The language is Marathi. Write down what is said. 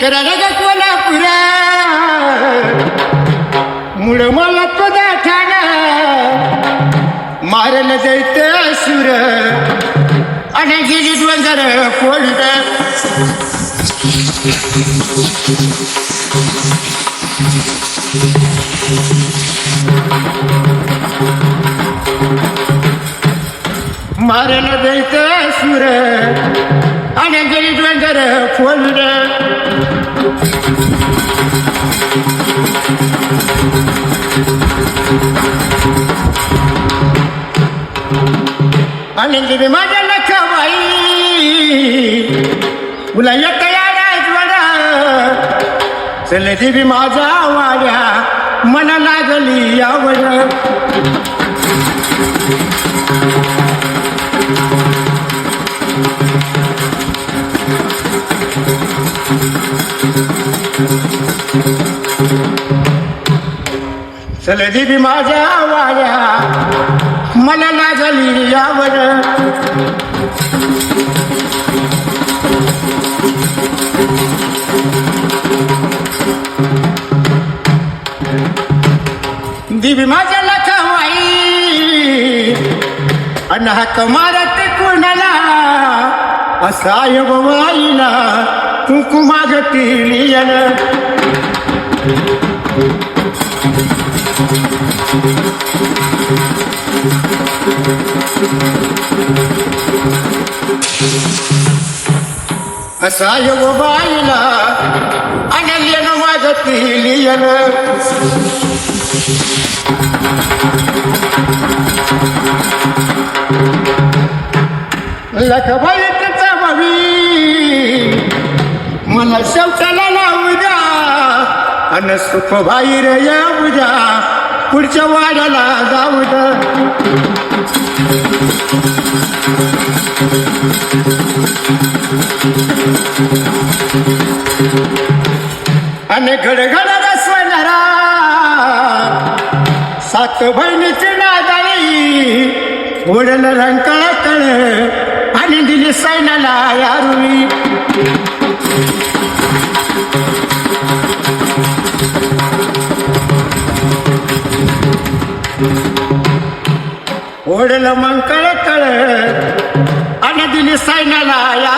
करागा कोल्हापुरा मुळ मला पदा ठाणा मारलं जायचं सुर आणि गेली डोंगर मारल जायत सुर आणि गेली डोंगर कोल्ड माझ्या तुला एक यायला वडा चल देवी माझा वाड्या मला लागली आवड चल देवी माझ्या वाड्या मला लागली आवड देवी माझ्या लखावाई अन हाक मारत कुणाला असा वाईला कुंकुमा गती असा बाईला अनल्यन वाजती लियन भावी. मला शेवटाला लावू द्या. अन सुख बाहेर येऊ द्या. पुढच्या वाड्याला जाऊ द्या. आणि घडघड सात बहिणीची नादाई ओढल रंकळ कळ आणि दिली सैनाला यारुळी. ओढल मंगळ कळ आणि दिली सैनाला या